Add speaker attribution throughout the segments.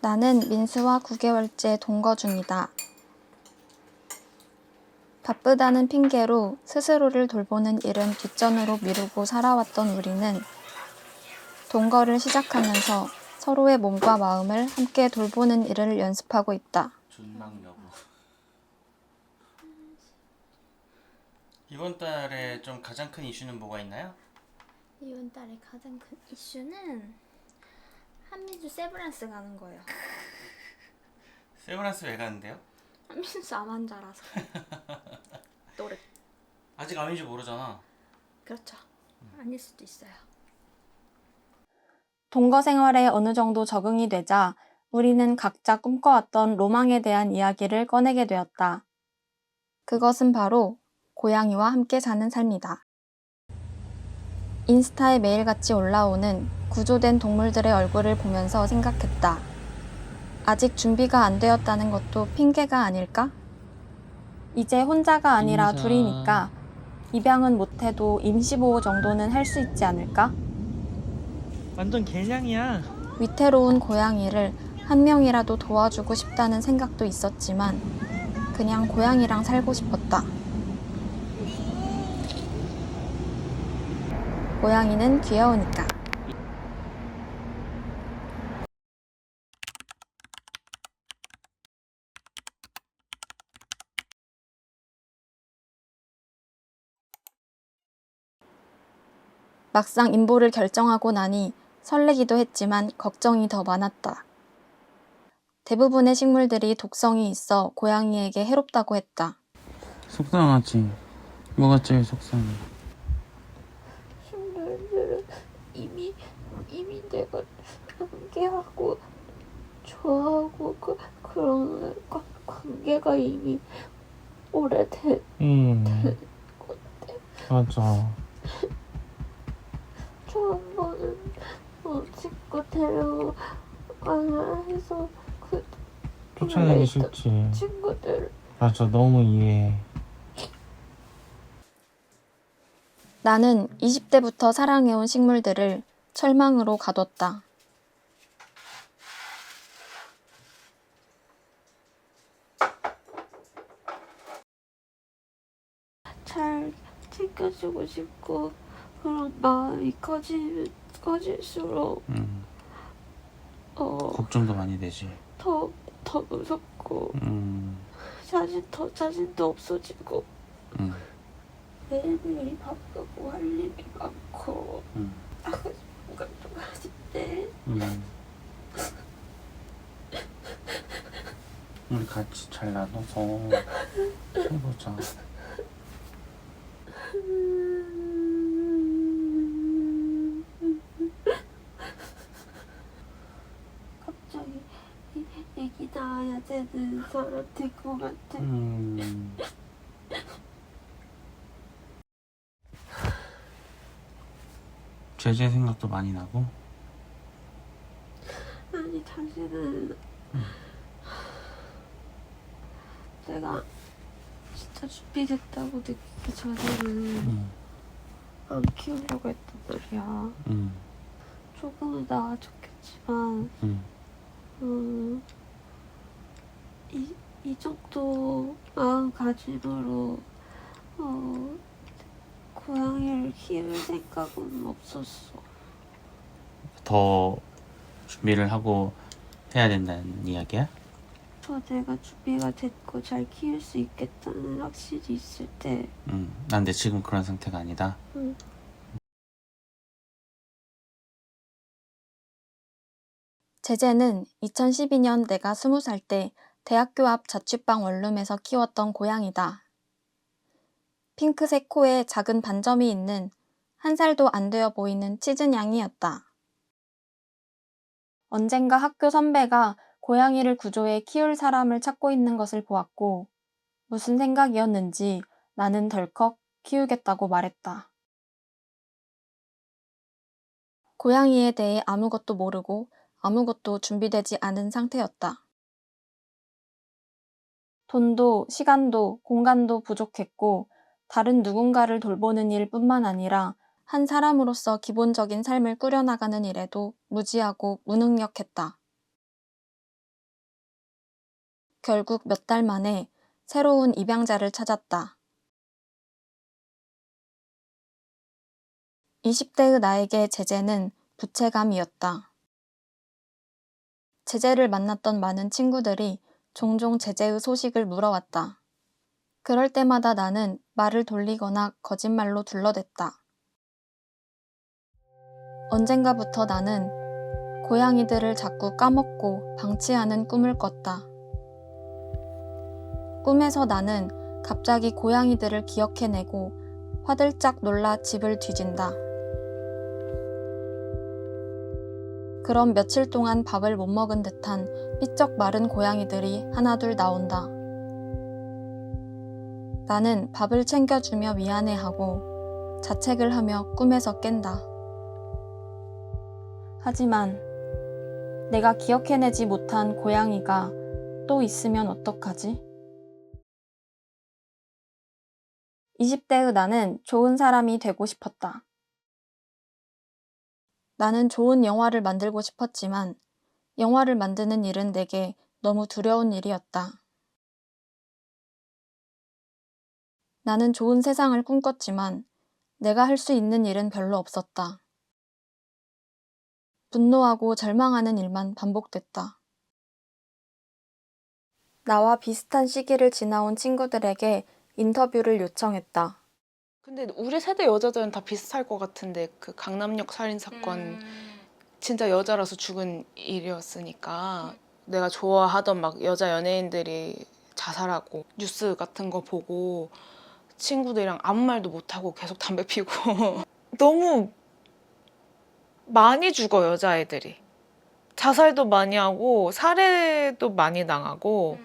Speaker 1: 나는 민수와 9개월째 동거 중이다. 바쁘다는 핑계로 스스로를 돌보는 일은 뒷전으로 미루고 살아왔던 우리는 동거를 시작하면서 서로의 몸과 마음을 함께 돌보는 일을 연습하고 있다.
Speaker 2: 여부. 이번 달에 좀 가장 큰 이슈는 뭐가 있나요?
Speaker 3: 이번 달에 가장 큰 이슈는 한민수 세브란스 가는 거예요.
Speaker 2: 세브란스 왜 가는데요?
Speaker 3: 한민수 암 환자라서. 노래.
Speaker 2: 아직 아닌지 모르잖아.
Speaker 3: 그렇죠. 아닐 수도 있어요.
Speaker 1: 동거 생활에 어느 정도 적응이 되자 우리는 각자 꿈꿔왔던 로망에 대한 이야기를 꺼내게 되었다. 그것은 바로 고양이와 함께 사는 삶이다. 인스타에 매일같이 올라오는 구조된 동물들의 얼굴을 보면서 생각했다. 아직 준비가 안 되었다는 것도 핑계가 아닐까? 이제 혼자가 아니라
Speaker 2: 인사.
Speaker 1: 둘이니까 입양은 못해도 임시보호 정도는 할 수 있지 않을까?
Speaker 4: 완전 개냥이야.
Speaker 1: 위태로운 고양이를 한 명이라도 도와주고 싶다는 생각도 있었지만 그냥 고양이랑 살고 싶었다. 고양이는 귀여우니까. 막상 임보를 결정하고 나니 설레기도 했지만 걱정이 더 많았다. 대부분의 식물들이 독성이 있어 고양이에게 해롭다고 했다.
Speaker 2: 속상하지. 뭐가 제일 속상해?
Speaker 3: 식물들은 이미 이미 내가 함께하고 좋아하고 그 그런 관- 관계가 이미 오래된
Speaker 4: 음. 맞아.
Speaker 3: 처음 보는 뭐 친구 데려가야 해서 그
Speaker 4: 쫓아내기 싫지.
Speaker 3: 친구들
Speaker 4: 맞아. 너무 이해해.
Speaker 1: 나는 20대부터 사랑해온 식물들을 철망으로 가뒀다.
Speaker 3: 잘 챙겨주고 싶고 그런 마음이 커지면 커질수록
Speaker 2: 음.
Speaker 3: 어,
Speaker 2: 걱정도 많이 되지.
Speaker 3: 더, 더 무섭고
Speaker 2: 음.
Speaker 3: 자신 더 자신도 없어지고
Speaker 2: 음.
Speaker 3: 매일매일 바쁘고 할 일이 많고
Speaker 2: 음.
Speaker 3: 뭔가 좀 아쉽대
Speaker 2: 음. 우리 같이 잘 나눠서 해보자.
Speaker 3: 갑자기 이- 낳아야 되는 사람 될것 같아
Speaker 2: 음. 제재 생각도 많이 나고.
Speaker 3: 아니 당신은 내가 진짜 준비됐다고 느끼기 전에는
Speaker 2: 음.
Speaker 3: 안 키우려고 했단 말이야
Speaker 2: 음.
Speaker 3: 조금은 나아 좋겠지만
Speaker 2: 음.
Speaker 3: 음, 이, 이 정도 마음가짐으로 어, 고양이를 키울 생각은 없었어.
Speaker 2: 더 준비를 하고 해야 된다는 이야기야?
Speaker 3: 저 내가 준비가 됐고 잘 키울 수 있겠다는 확실히 있을 때
Speaker 2: 음. 난 근데 지금 그런 상태가 아니다.
Speaker 3: 음,
Speaker 1: 제재는 2012년 내가 20살 때 대학교 앞 자취방 원룸에서 키웠던 고양이다. 핑크색 코에 작은 반점이 있는 한 살도 안 되어 보이는 치즈냥이였다. 언젠가 학교 선배가 고양이를 구조해 키울 사람을 찾고 있는 것을 보았고 무슨 생각이었는지 나는 덜컥 키우겠다고 말했다. 고양이에 대해 아무것도 모르고 아무것도 준비되지 않은 상태였다. 돈도 시간도 공간도 부족했고 다른 누군가를 돌보는 일뿐만 아니라 한 사람으로서 기본적인 삶을 꾸려나가는 일에도 무지하고 무능력했다. 결국 몇 달 만에 새로운 입양자를 찾았다. 20대의 나에게 제재는 부채감이었다. 제재를 만났던 많은 친구들이 종종 제재의 소식을 물어왔다. 그럴 때마다 나는 말을 돌리거나 거짓말로 둘러댔다. 언젠가부터 나는 고양이들을 자꾸 까먹고 방치하는 꿈을 꿨다. 꿈에서 나는 갑자기 고양이들을 기억해내고 화들짝 놀라 집을 뒤진다. 그럼 며칠 동안 밥을 못 먹은 듯한 삐쩍 마른 고양이들이 하나둘 나온다. 나는 밥을 챙겨주며 미안해하고 자책을 하며 꿈에서 깬다. 하지만 내가 기억해내지 못한 고양이가 또 있으면 어떡하지? 20대의 나는 좋은 사람이 되고 싶었다. 나는 좋은 영화를 만들고 싶었지만 영화를 만드는 일은 내게 너무 두려운 일이었다. 나는 좋은 세상을 꿈꿨지만 내가 할 수 있는 일은 별로 없었다. 분노하고 절망하는 일만 반복됐다. 나와 비슷한 시기를 지나온 친구들에게 인터뷰를 요청했다.
Speaker 5: 근데 우리 세대 여자들은 다 비슷할 것 같은데 그 강남역 살인 사건 진짜 여자라서 죽은 일이었으니까 내가 좋아하던 막 여자 연예인들이 자살하고 뉴스 같은 거 보고 친구들이랑 아무 말도 못 하고 계속 담배 피고 너무 많이 죽어 여자애들이. 자살도 많이 하고 살해도 많이 당하고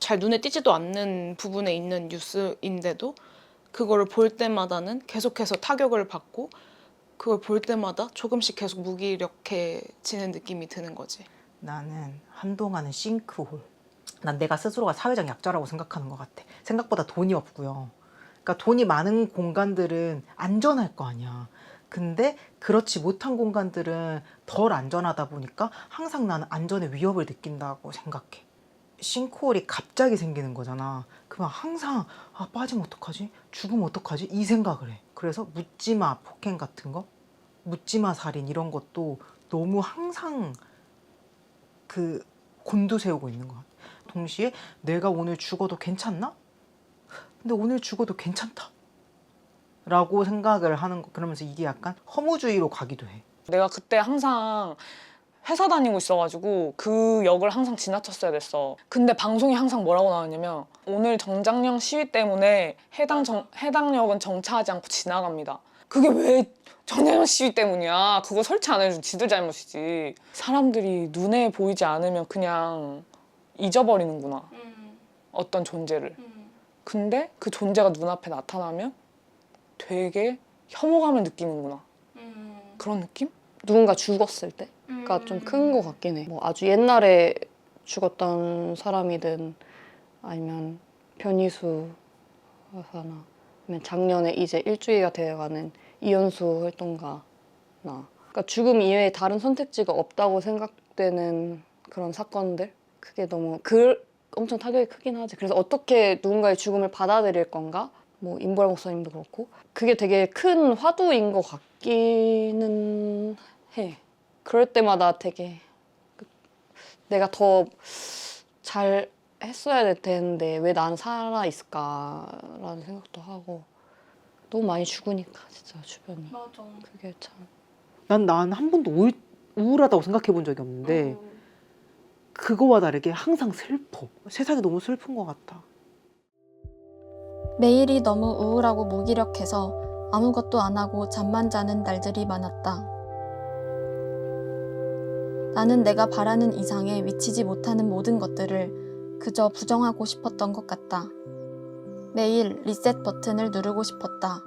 Speaker 5: 잘 눈에 띄지도 않는 부분에 있는 뉴스인데도 그거를 볼 때마다는 계속해서 타격을 받고 그걸 볼 때마다 조금씩 계속 무기력해지는 느낌이 드는 거지.
Speaker 6: 나는 한동안은 싱크홀. 난 내가 스스로가 사회적 약자라고 생각하는 것 같아. 생각보다 돈이 없고요. 그러니까 돈이 많은 공간들은 안전할 거 아니야. 근데 그렇지 못한 공간들은 덜 안전하다 보니까 항상 나는 안전의 위협을 느낀다고 생각해. 싱크홀이 갑자기 생기는 거잖아. 그러면 항상 아 빠지면 어떡하지? 죽으면 어떡하지? 이 생각을 해. 그래서 묻지마 폭행 같은 거, 묻지마 살인 이런 것도 너무 항상 그 곤두세우고 있는 것 같아. 동시에 내가 오늘 죽어도 괜찮나? 근데 오늘 죽어도 괜찮다. 라고 생각을 하는 거. 그러면서 이게 약간 허무주의로 가기도 해.
Speaker 7: 내가 그때 항상 회사 다니고 있어가지고 그 역을 항상 지나쳤어야 됐어. 근데 방송이 항상 뭐라고 나왔냐면 오늘 정장령 시위 때문에 해당 정, 해당 역은 정차하지 않고 지나갑니다. 그게 왜 정장령 시위 때문이야? 그거 설치 안 해준 지들 잘못이지. 사람들이 눈에 보이지 않으면 그냥 잊어버리는구나. 어떤 존재를. 근데 그 존재가 눈앞에 나타나면 되게 혐오감을 느끼는구나. 그런 느낌?
Speaker 8: 누군가 죽었을 때가 좀 큰 것 같긴 해. 뭐 아주 옛날에 죽었던 사람이든 아니면 변희수 여사나 아니면 작년에 이제 일주일가 되어가는 이현수 활동가나 그러니까 죽음 이외에 다른 선택지가 없다고 생각되는 그런 사건들 그게 너무 그 엄청 타격이 크긴 하지. 그래서 어떻게 누군가의 죽음을 받아들일 건가? 뭐 임보라 목사님도 그렇고 그게 되게 큰 화두인 것 같기는 해. 그럴 때마다 되게 그- 내가 더 잘 했어야 될 텐데 왜 난 살아 있을까라는 생각도 하고 너무 많이 죽으니까 진짜 주변이
Speaker 1: 맞아.
Speaker 8: 그게 참
Speaker 6: 난 난 한 번도 우울, 우울하다고 생각해 본 적이 없는데 그거와 다르게 항상 슬퍼. 세상이 너무 슬픈 것 같아.
Speaker 1: 매일이 너무 우울하고 무기력해서 아무것도 안 하고 잠만 자는 날들이 많았다. 나는 내가 바라는 이상에 미치지 못하는 모든 것들을 그저 부정하고 싶었던 것 같다. 매일 리셋 버튼을 누르고 싶었다.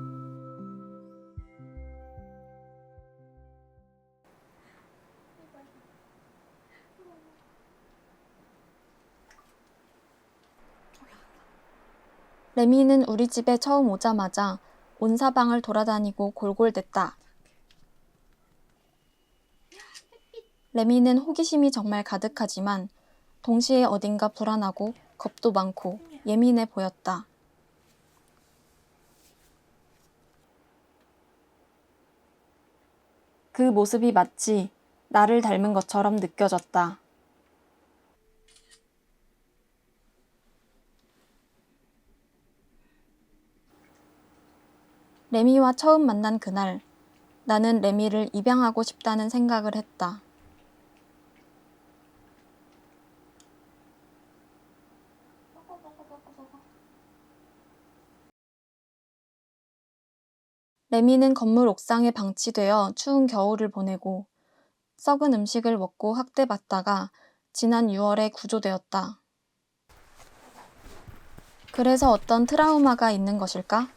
Speaker 1: 레미는 우리 집에 처음 오자마자 온 사방을 돌아다니고 골골댔다. 레미는 호기심이 정말 가득하지만 동시에 어딘가 불안하고 겁도 많고 예민해 보였다. 그 모습이 마치 나를 닮은 것처럼 느껴졌다. 레미와 처음 만난 그날, 나는 레미를 입양하고 싶다는 생각을 했다. 레미는 건물 옥상에 방치되어 추운 겨울을 보내고 썩은 음식을 먹고 학대받다가 지난 6월에 구조되었다. 그래서 어떤 트라우마가 있는 것일까?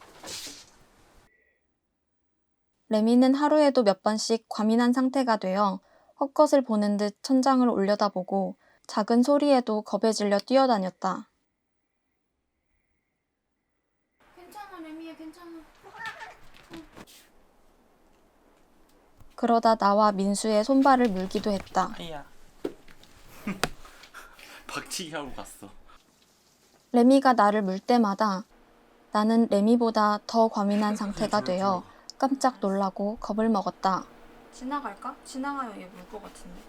Speaker 1: 레미는 하루에도 몇 번씩 과민한 상태가 되어 헛것을 보는 듯 천장을 올려다보고 작은 소리에도 겁에 질려 뛰어다녔다.
Speaker 9: 괜찮아 레미야 괜찮아.
Speaker 1: 그러다 나와 민수의 손발을 물기도 했다.
Speaker 2: 아야. 박치기 하고 갔어.
Speaker 1: 레미가 나를 물 때마다 나는 레미보다 더 과민한 상태가 되어 깜짝 놀라고 겁을 먹었다. 지나갈까? 지나가요 얘 물 것 같은데.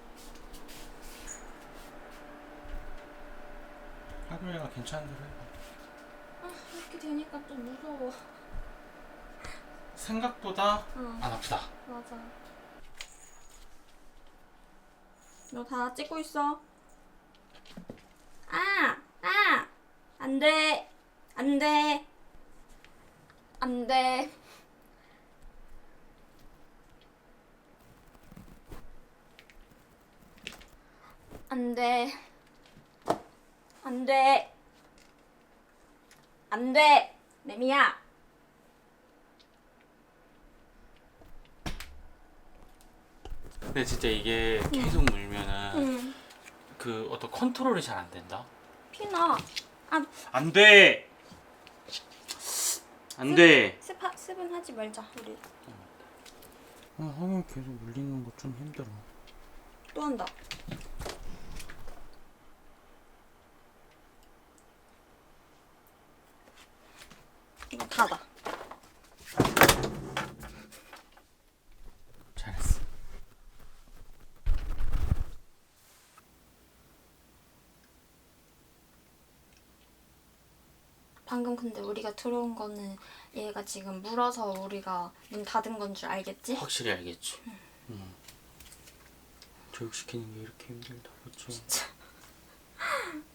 Speaker 2: 하루에가 괜찮은 대로 해봐.
Speaker 9: 이렇게 되니까 또 무서워.
Speaker 2: 생각보다
Speaker 9: 응
Speaker 2: 안 아프다.
Speaker 9: 맞아. 너 다 찍고 있어. 아! 아! 안 돼! 안 돼! 안 돼! 안 돼! 안 돼! 안 돼! 레미야!
Speaker 2: 근데 진짜 이게 계속 물면은
Speaker 9: 응.
Speaker 2: 그 어떤 컨트롤이 잘 안 된다.
Speaker 9: 피나.
Speaker 2: 안 돼. 안 돼.
Speaker 9: 스파, 스분 하지 말자, 우리.
Speaker 2: 아, 하면 계속 물리는 거 좀 힘들어.
Speaker 9: 또 한다. 이거 닫아.
Speaker 2: 잘했어.
Speaker 9: 방금 근데 우리가 들어온 거는 얘가 지금 물어서 우리가 문 닫은 건 줄 알겠지?
Speaker 2: 확실히 알겠지. 응. 교육시키는 게 이렇게 힘들다. 그렇죠.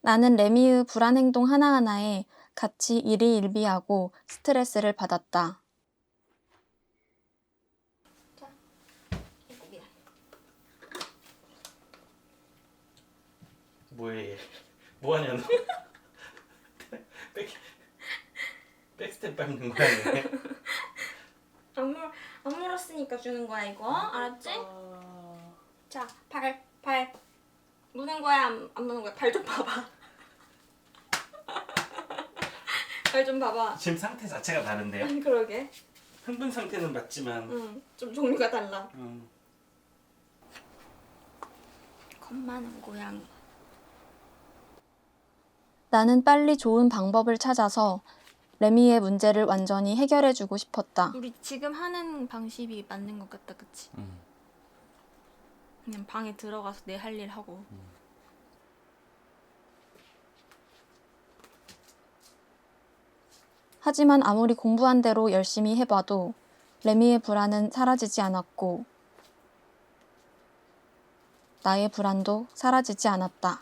Speaker 1: 나는 레미의 불안 행동 하나하나에 같이 일희일비하고 스트레스를 받았다.
Speaker 9: 이거 미안.
Speaker 2: 뭐해? 뭐하냐 너? 백 백스텝 밟는 거야 얘?
Speaker 9: 안, 물, 안 물었으니까 주는 거야, 이거. 알았지? 자, 발, 발. 무는 거야, 안, 안 무는 거야? 발 좀 봐봐. 발 좀 봐봐.
Speaker 2: 지금 상태 자체가 다른데요?
Speaker 9: 아니, 그러게.
Speaker 2: 흥분 상태는 맞지만
Speaker 9: 응, 좀 종류가 달라.
Speaker 2: 음,
Speaker 9: 겁 많은 고양이.
Speaker 1: 나는 빨리 좋은 방법을 찾아서 레미의 문제를 완전히 해결해주고 싶었다.
Speaker 9: 우리 지금 하는 방식이 맞는 것 같다, 그치?
Speaker 2: 음.
Speaker 9: 그냥 방에 들어가서 내 할 일 하고.
Speaker 1: 하지만 아무리 공부한 대로 열심히 해봐도 레미의 불안은 사라지지 않았고 나의 불안도 사라지지 않았다.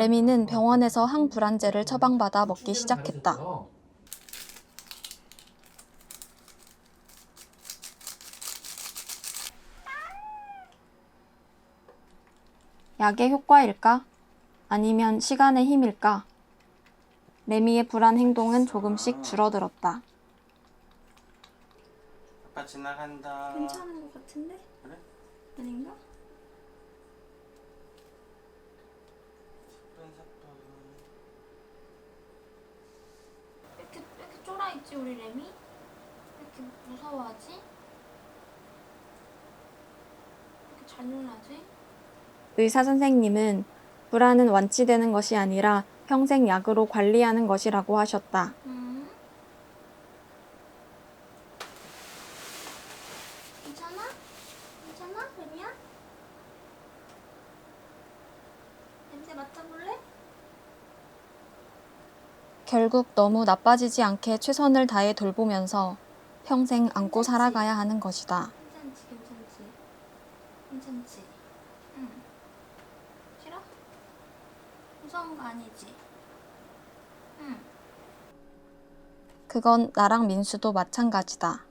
Speaker 1: 레미는 병원에서 항불안제를 처방받아 먹기 시작했다. 약의 효과일까? 아니면 시간의 힘일까? 레미의 불안 행동은 조금씩 줄어들었다.
Speaker 2: 아빠 지나간다.
Speaker 9: 괜찮은 것 같은데?
Speaker 2: 그래?
Speaker 9: 아닌가? 왜 이렇게, 왜 쫄아있지 우리? 왜 이렇게 무서워하지? 왜 이렇게 잔인하지?
Speaker 1: 의사 선생님은 불안은 완치되는 것이 아니라 평생 약으로 관리하는 것이라고 하셨다.
Speaker 9: 음. 괜찮아? 괜찮아? 레미야? 냄새 맡아볼래?
Speaker 1: 결국 너무 나빠지지 않게 최선을 다해 돌보면서 평생 안고 살아가야 하는 것이다.
Speaker 9: 괜찮지, 괜찮지. 괜찮지? 응. 싫어? 무서운 거 아니지? 응.
Speaker 1: 그건 나랑 민수도 마찬가지다.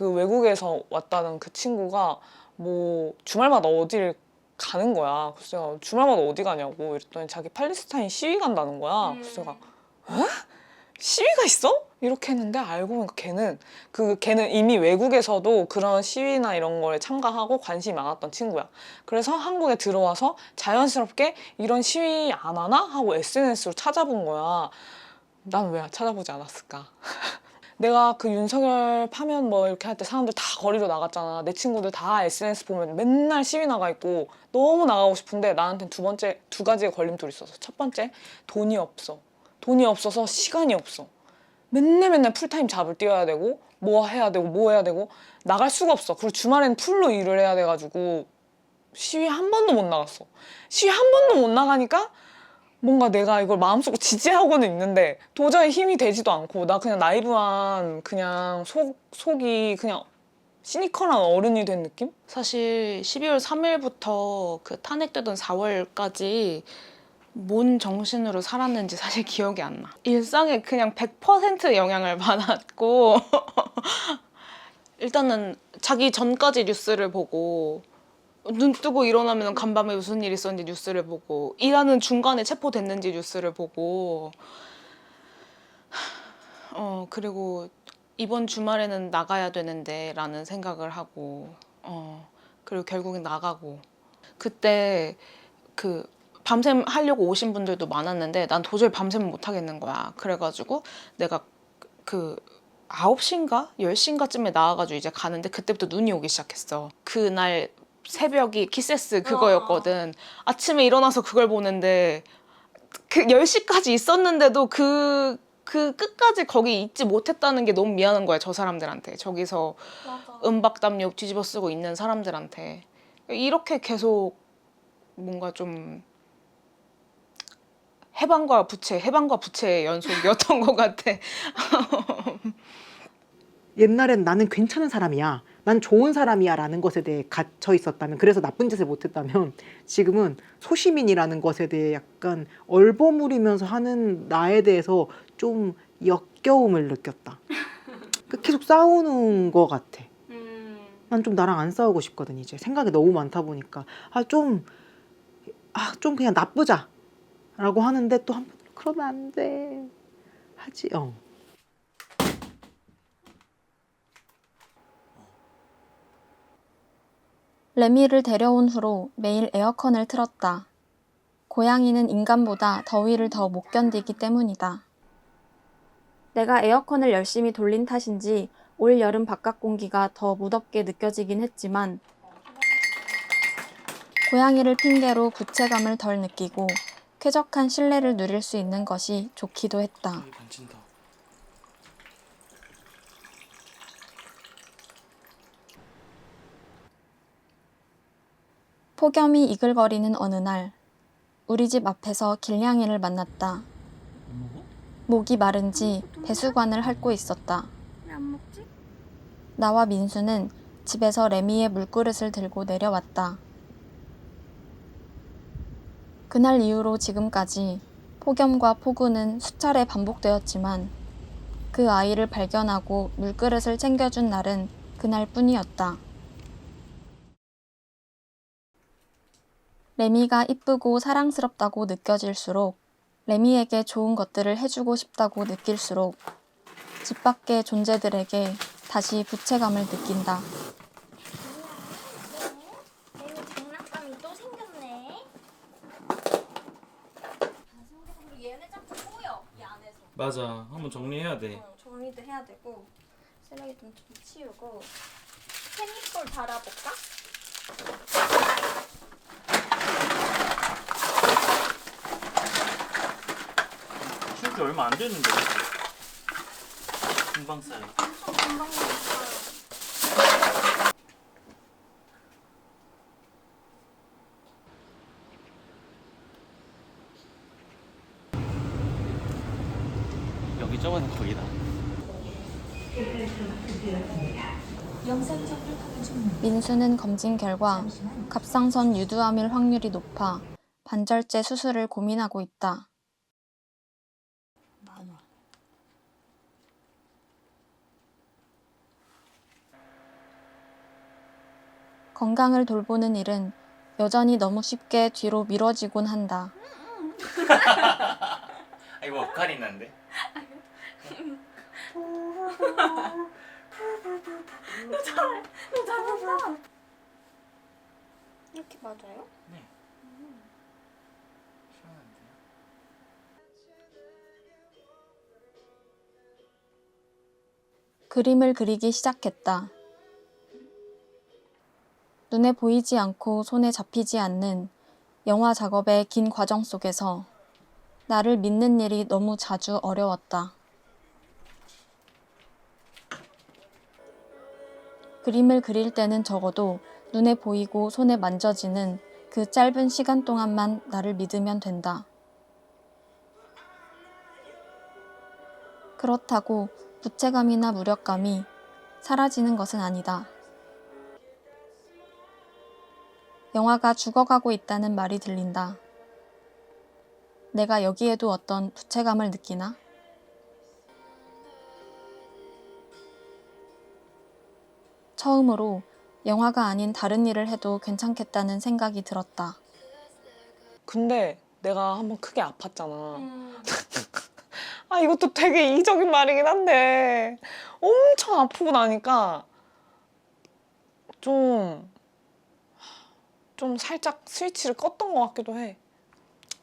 Speaker 7: 그 외국에서 왔다는 그 친구가 뭐 주말마다 어디를 가는 거야. 그래서 내가 주말마다 어디 가냐고 이랬더니 자기 팔레스타인 시위 간다는 거야. 그래서 내가 에? 시위가 있어? 이렇게 했는데 알고 보니까 걔는 그 걔는 이미 외국에서도 그런 시위나 이런 거에 참가하고 관심이 많았던 친구야. 그래서 한국에 들어와서 자연스럽게 이런 시위 안 하나 하고 SNS로 찾아본 거야. 난 왜 찾아보지 않았을까? 내가 그 윤석열 파면 뭐 이렇게 할 때 사람들 다 거리로 나갔잖아. 내 친구들 다 SNS 보면 맨날 시위 나가 있고 너무 나가고 싶은데 나한텐 두 번째 두 가지의 걸림돌이 있었어. 첫 번째 돈이 없어. 돈이 없어서 시간이 없어. 맨날 맨날 풀타임 잡을 뛰어야 되고 뭐 해야 되고 뭐 해야 되고 나갈 수가 없어. 그리고 주말엔 풀로 일을 해야 돼가지고 시위 한 번도 못 나갔어. 시위 한 번도 못 나가니까 뭔가 내가 이걸 마음속으로 지지하고는 있는데 도저히 힘이 되지도 않고 나 그냥 나이브한 그냥 속 속이 그냥 시니컬한 어른이 된 느낌?
Speaker 5: 사실 12월 3일부터 그 탄핵되던 4월까지 뭔 정신으로 살았는지 사실 기억이 안 나. 일상에 그냥 100% 영향을 받았고 일단은 자기 전까지 뉴스를 보고 눈 뜨고 일어나면 간밤에 무슨 일이 있었는지 뉴스를 보고 일하는 중간에 체포됐는지 뉴스를 보고. 어 그리고 이번 주말에는 나가야 되는데 라는 생각을 하고 어 그리고 결국엔 나가고. 그때 그 밤샘 하려고 오신 분들도 많았는데 난 도저히 밤샘을 못 하겠는 거야. 그래가지고 내가 그 9시인가? 10시인가쯤에 나와가지고 이제 가는데 그때부터 눈이 오기 시작했어. 그날 새벽이 키세스 그거였거든 아침에 일어나서 그걸 보는데 그 10시까지 있었는데도 그, 그 끝까지 거기 있지 못했다는 게 너무 미안한 거야, 저 사람들한테. 저기서
Speaker 9: 맞아.
Speaker 5: 은박담요 뒤집어 쓰고 있는 사람들한테. 이렇게 계속 뭔가 좀 해방과 부채, 해방과 부채의 연속이었던 것 같아.
Speaker 6: 옛날엔 나는 괜찮은 사람이야. 난 좋은 사람이야 라는 것에 대해 갇혀 있었다면 그래서 나쁜 짓을 못했다면 지금은 소시민이라는 것에 대해 약간 얼버무리면서 하는 나에 대해서 좀 역겨움을 느꼈다. 그 계속 싸우는 것 같아.
Speaker 9: 음.
Speaker 6: 난좀 나랑 안 싸우고 싶거든 이제 생각이 너무 많다 보니까 아 좀 아 좀 그냥 나쁘자 라고 하는데 또 한 번 그러면 안 돼 하지 어.
Speaker 1: 레미를 데려온 후로 매일 에어컨을 틀었다. 고양이는 인간보다 더위를 더 못 견디기 때문이다. 내가 에어컨을 열심히 돌린 탓인지 올 여름 바깥 공기가 더 무덥게 느껴지긴 했지만 고양이를 핑계로 부채감을 덜 느끼고 쾌적한 실내를 누릴 수 있는 것이 좋기도 했다.
Speaker 2: 여기 만진다.
Speaker 1: 폭염이 이글거리는 어느 날 우리 집 앞에서 길냥이를 만났다. 목이 마른지 배수관을 핥고 있었다.
Speaker 9: 왜 안 먹지?
Speaker 1: 나와 민수는 집에서 레미의 물그릇을 들고 내려왔다. 그날 이후로 지금까지 폭염과 폭우는 수차례 반복되었지만 그 아이를 발견하고 물그릇을 챙겨준 날은 그날뿐이었다. 레미가 이쁘고 사랑스럽다고 느껴질수록 레미에게 좋은 것들을 해주고 싶다고 느낄수록 집 밖의 존재들에게 다시 부채감을 느낀다.
Speaker 9: 내미 장난감이 또 생겼네. 그리고 얘네 자꾸 보여 이 안에서.
Speaker 2: 맞아. 한번 정리해야 돼.
Speaker 9: 어, 정리도 해야 되고 쓰레기 좀, 좀 치우고 테니볼 달아볼까?
Speaker 2: 지 얼마 안 됐는데. 금방 쌓여.
Speaker 9: 엄청 금방 먹었어요.
Speaker 2: 여기 저번에 거기다.
Speaker 1: 민수는 검진 결과 갑상선 유두암일 확률이 높아 반절제 수술을 고민하고 있다. 건강을 돌보는 일은 여전히 너무 쉽게 뒤로 미뤄지곤 한다.
Speaker 2: 아 이거 엇갈리는데?
Speaker 9: 잘한다. 이렇게 맞아요?
Speaker 1: 그림을 그리기 시작했다. 눈에 보이지 않고 손에 잡히지 않는 영화 작업의 긴 과정 속에서 나를 믿는 일이 너무 자주 어려웠다. 그림을 그릴 때는 적어도 눈에 보이고 손에 만져지는 그 짧은 시간 동안만 나를 믿으면 된다. 그렇다고 부채감이나 무력감이 사라지는 것은 아니다. 영화가 죽어가고 있다는 말이 들린다. 내가 여기에도 어떤 부채감을 느끼나? 처음으로 영화가 아닌 다른 일을 해도 괜찮겠다는 생각이 들었다.
Speaker 7: 근데 내가 한번 크게 아팠잖아.
Speaker 9: 음.
Speaker 7: 아 이것도 되게 이기적인 말이긴 한데 엄청 아프고 나니까 좀, 좀 살짝 스위치를 껐던 것 같기도 해.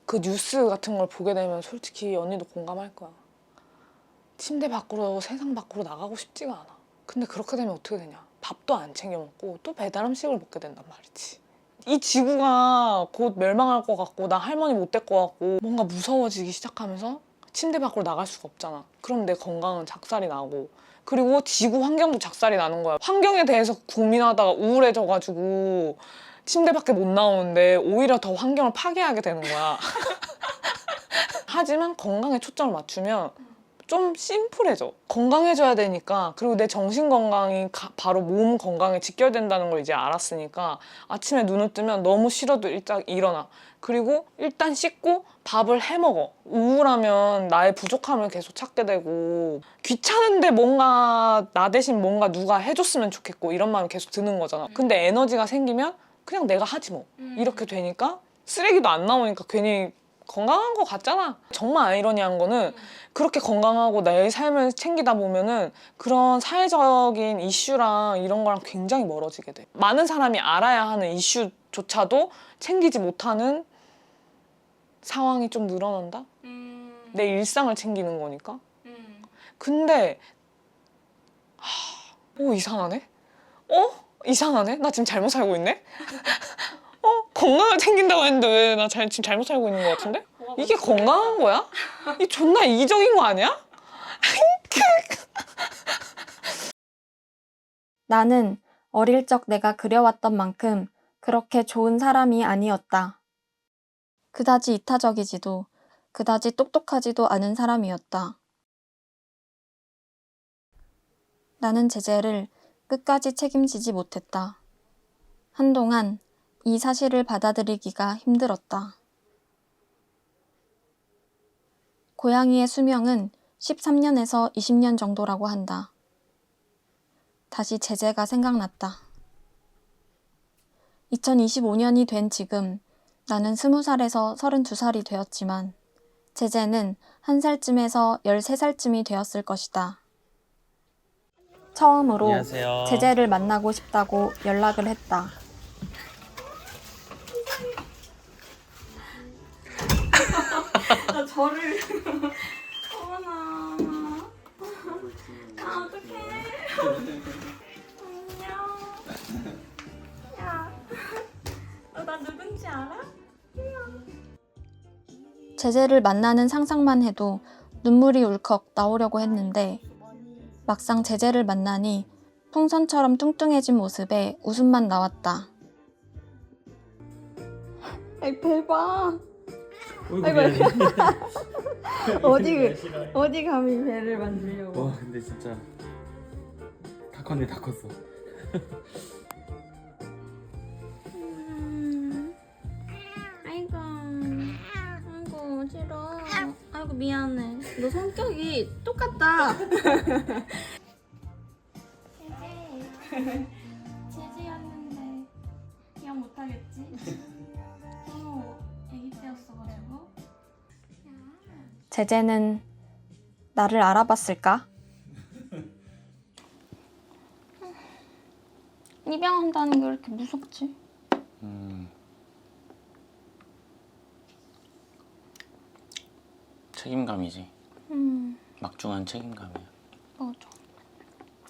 Speaker 7: 그 뉴스 같은 걸 보게 되면 솔직히 언니도 공감할 거야. 침대 밖으로 세상 밖으로 나가고 싶지가 않아. 근데 그렇게 되면 어떻게 되냐? 밥도 안 챙겨 먹고 또 배달 음식을 먹게 된단 말이지. 이 지구가 곧 멸망할 것 같고 나 할머니 못 될 것 같고 뭔가 무서워지기 시작하면서 침대 밖으로 나갈 수가 없잖아. 그럼 내 건강은 작살이 나고 그리고 지구 환경도 작살이 나는 거야. 환경에 대해서 고민하다가 우울해져가지고 침대 밖에 못 나오는데 오히려 더 환경을 파괴하게 되는 거야. 하지만 건강에 초점을 맞추면 좀 심플해져. 건강해져야 되니까 그리고 내 정신 건강이 가- 바로 몸 건강에 직결된다는 걸 이제 알았으니까 아침에 눈을 뜨면 너무 싫어도 일단 일어나. 그리고 일단 씻고 밥을 해 먹어. 우울하면 나의 부족함을 계속 찾게 되고 귀찮은데 뭔가 나 대신 뭔가 누가 해줬으면 좋겠고 이런 마음이 계속 드는 거잖아. 근데 에너지가 생기면 그냥 내가 하지 뭐. 이렇게 되니까 쓰레기도 안 나오니까 괜히 건강한 것 같잖아. 정말 아이러니한 거는 그렇게 건강하고 내 삶을 챙기다 보면은 그런 사회적인 이슈랑 이런 거랑 굉장히 멀어지게 돼. 많은 사람이 알아야 하는 이슈조차도 챙기지 못하는 상황이 좀 늘어난다?
Speaker 9: 음.
Speaker 7: 내 일상을 챙기는 거니까.
Speaker 9: 음.
Speaker 7: 근데 하, 오 이상하네. 어? 이상하네. 나 지금 잘못 살고 있네. 어? 건강을 챙긴다고 했는데 왜 나 지금 잘못 살고 있는 것 같은데? 이게 건강한 거야? 이 존나 이기적인 거 아니야?
Speaker 1: 나는 어릴 적 내가 그려왔던 만큼 그렇게 좋은 사람이 아니었다. 그다지 이타적이지도 그다지 똑똑하지도 않은 사람이었다. 나는 제재를 끝까지 책임지지 못했다. 한동안 이 사실을 받아들이기가 힘들었다. 고양이의 수명은 13년에서 20년 정도라고 한다. 다시 제재가 생각났다. 2025년이 된 지금 나는 20살에서 32살이 되었지만 제재는 한 살쯤에서 13살쯤이 되었을 것이다. 처음으로
Speaker 2: 안녕하세요.
Speaker 1: 제재를 만나고 싶다고 연락을 했다.
Speaker 9: 나 저를 어머나 아 어떡해 안녕 야너 나 누군지 알아?
Speaker 1: 제재를 만나는 상상만 해도 눈물이 울컥 나오려고 했는데 막상 제재를 만나니 풍선처럼 뚱뚱해진 모습에 웃음만 나왔다.
Speaker 9: 아이 배봐
Speaker 2: 아이고.
Speaker 9: 어디 어디 감히 배를 만지려고.
Speaker 2: 와 근데 진짜 다 컸네 다 컸어.
Speaker 9: 음, 아이고. 아이고 싫어. 아이고 미안해 너 성격이 똑같다 제재 제재였는데 기억 못하겠지? 너무 애기 때였어가지고
Speaker 1: 제재는 나를 알아봤을까? 입양한다는 게 왜 이렇게 무섭지?
Speaker 2: 음. 책임감이지.
Speaker 1: 음,
Speaker 2: 막중한 책임감이야.
Speaker 1: 맞아.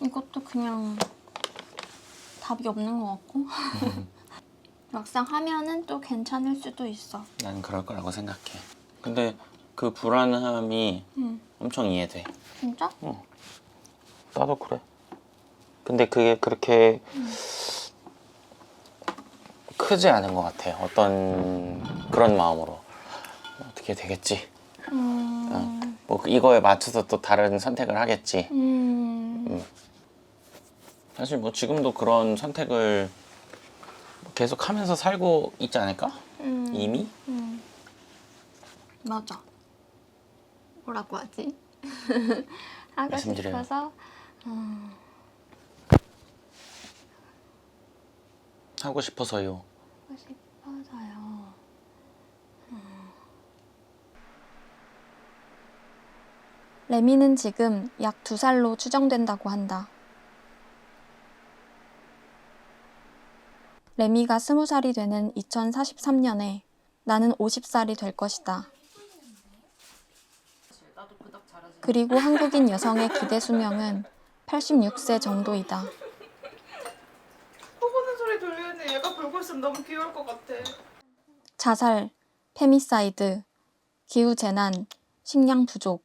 Speaker 1: 이것도 그냥 답이 없는 것 같고. 막상 하면은 또 괜찮을 수도 있어.
Speaker 2: 나는 그럴 거라고 생각해. 근데 그 불안함이
Speaker 1: 응.
Speaker 2: 엄청 이해돼.
Speaker 1: 진짜?
Speaker 2: 나도 그래. 근데 그게 그렇게 크지 않은 것 같아. 어떤 그런 마음으로 어떻게 되겠지.
Speaker 1: 음,
Speaker 2: 뭐 이거에 맞춰서 또 다른 선택을 하겠지.
Speaker 1: 음,
Speaker 2: 사실 뭐 지금도 그런 선택을 계속 하면서 살고 있지 않을까?
Speaker 1: 음,
Speaker 2: 이미?
Speaker 1: 음. 맞아. 뭐라고 하지? 하고
Speaker 2: 말씀드려요.
Speaker 1: 싶어서 음. 하고 싶어서요. 음. 레미는 지금 약 두 살로 추정된다고 한다. 레미가 스무 살이 되는 2043년에 나는 50살이 될 것이다. 그리고 한국인 여성의 기대 수명은 86세 정도이다.
Speaker 5: 보는 소리 들리는데 얘가 불고 있으면 너무 귀여울 것 같아.
Speaker 1: 자살, 페미사이드, 기후 재난, 식량 부족,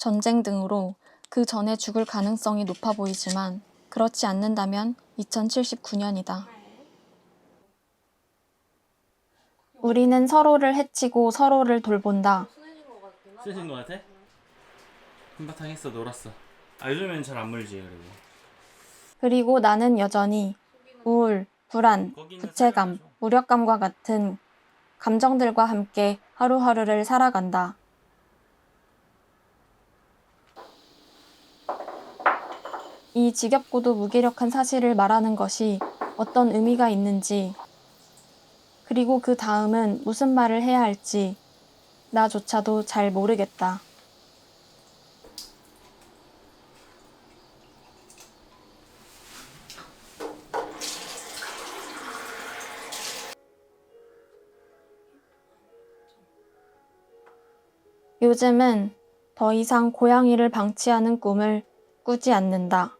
Speaker 1: 전쟁 등으로 그 전에 죽을 가능성이 높아 보이지만 그렇지 않는다면 2079년이다. 우리는 서로를 해치고 서로를 돌본다.
Speaker 2: 쓰신 것 같아? 한바탕 했어 놀았어. 아 요즘엔 잘 안 물지 그리고.
Speaker 1: 그리고 나는 여전히 우울, 불안, 부채감, 무력감과 같은 감정들과 함께 하루하루를 살아간다. 이 지겹고도 무기력한 사실을 말하는 것이 어떤 의미가 있는지, 그리고 그 다음은 무슨 말을 해야 할지, 나조차도 잘 모르겠다. 요즘은 더 이상 고양이를 방치하는 꿈을 꾸지 않는다.